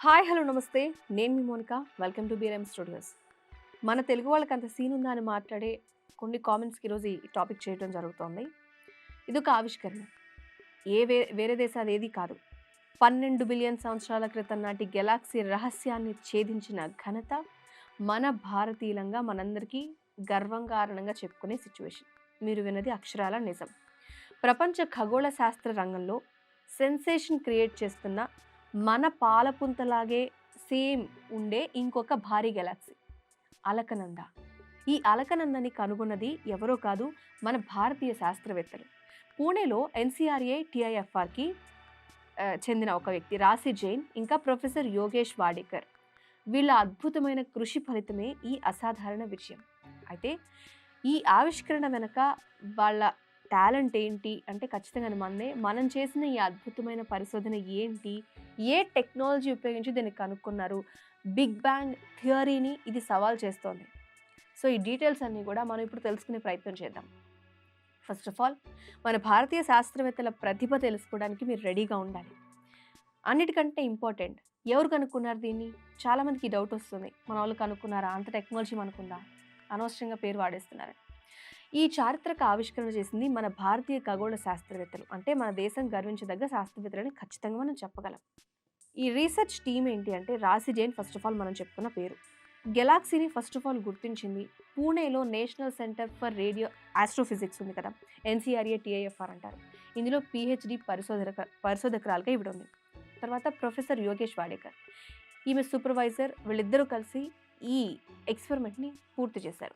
Hi hello నమస్తే. నేను మీ Monika. Welcome to BRM studios. మన తెలుగు వాళ్ళకి అంత సీన్ ఉందా అని మాట్లాడే కొన్ని కామెంట్స్కి ఈరోజు ఈ టాపిక్ చేయడం జరుగుతోంది. ఇది ఒక ఆవిష్కరణ. ఏ వే వేరే దేశాలు ఏది కాదు. పన్నెండు బిలియన్ సంవత్సరాల క్రితం నాటి గెలాక్సీ రహస్యాన్ని ఛేదించిన ఘనత మన భారతీయులంగా మనందరికీ గర్వంకారణంగా చెప్పుకునే సిచ్యువేషన్. మీరు విన్నది అక్షరాల నిజం. ప్రపంచ ఖగోళ శాస్త్ర రంగంలో సెన్సేషన్ క్రియేట్ చేస్తున్న మన పాలపుంతలాగే సేమ్ ఉండే ఇంకొక భారీ గెలాక్సీ అలకనంద. ఈ అలకనందని కనుగొన్నది ఎవరో కాదు మన భారతీయ శాస్త్రవేత్తలు. పూణేలో ఎన్సీఆర్ఏ టిఐఎఫ్ఆర్కి చెందిన ఒక వ్యక్తి రాశి జైన్ ఇంకా ప్రొఫెసర్ యోగేష్ వాడేకర్. వీళ్ళ అద్భుతమైన కృషి ఫలితమే ఈ అసాధారణ విషయం అయితే ఈ ఆవిష్కరణ వెనక వాళ్ళ టాలెంట్ ఏంటి? అంటే ఖచ్చితంగా మనదే మనం చేసిన ఈ అద్భుతమైన పరిశోధన ఏంటి? ఏ టెక్నాలజీ ఉపయోగించి దీన్ని కనుక్కున్నారు? బిగ్ బ్యాంగ్ థియరీని ఇది సవాల్ చేస్తోంది. సో ఈ డీటెయిల్స్ అన్నీ కూడా మనం ఇప్పుడు తెలుసుకునే ప్రయత్నం చేద్దాం. ఫస్ట్ ఆఫ్ ఆల్ మన భారతీయ శాస్త్రవేత్తల ప్రతిభ తెలుసుకోవడానికి మీరు రెడీగా ఉండాలి. అన్నిటికంటే ఇంపార్టెంట్ ఎవరు కనుక్కున్నారు దీన్ని? చాలామందికి డౌట్ వస్తుంది. మన వాళ్ళు కనుక్కున్నారా? అంత టెక్నాలజీ మనకుందా? అనవసరంగా పేరు వాడేస్తున్నారని ఈ చారిత్రక ఆవిష్కరణ చేసింది మన భారతీయ ఖగోళ శాస్త్రవేత్తలు. అంటే మన దేశం గర్వించదగ్గ శాస్త్రవేత్తలని ఖచ్చితంగా మనం చెప్పగలం. ఈ రీసెర్చ్ టీమ్ ఏంటి అంటే రాసి జైన్ ఫస్ట్ ఆఫ్ ఆల్ మనం చెప్పుకున్న పేరు. గెలాక్సీని ఫస్ట్ ఆఫ్ ఆల్ గుర్తించింది పూణేలో national centre for radio astrophysics ఉంది కదా ఎన్సీఆర్ఏ టీఐఎఫ్ఆర్ అంటారు. ఇందులో పిహెచ్డి పరిశోధక పరిశోధకురాలుగా ఇవిడ ఉంది. తర్వాత ప్రొఫెసర్ యోగేష్ వాడేకర్. ఈమె సూపర్వైజర్ వీళ్ళిద్దరూ కలిసి ఈ ఎక్స్పెరిమెంట్ని పూర్తి చేశారు.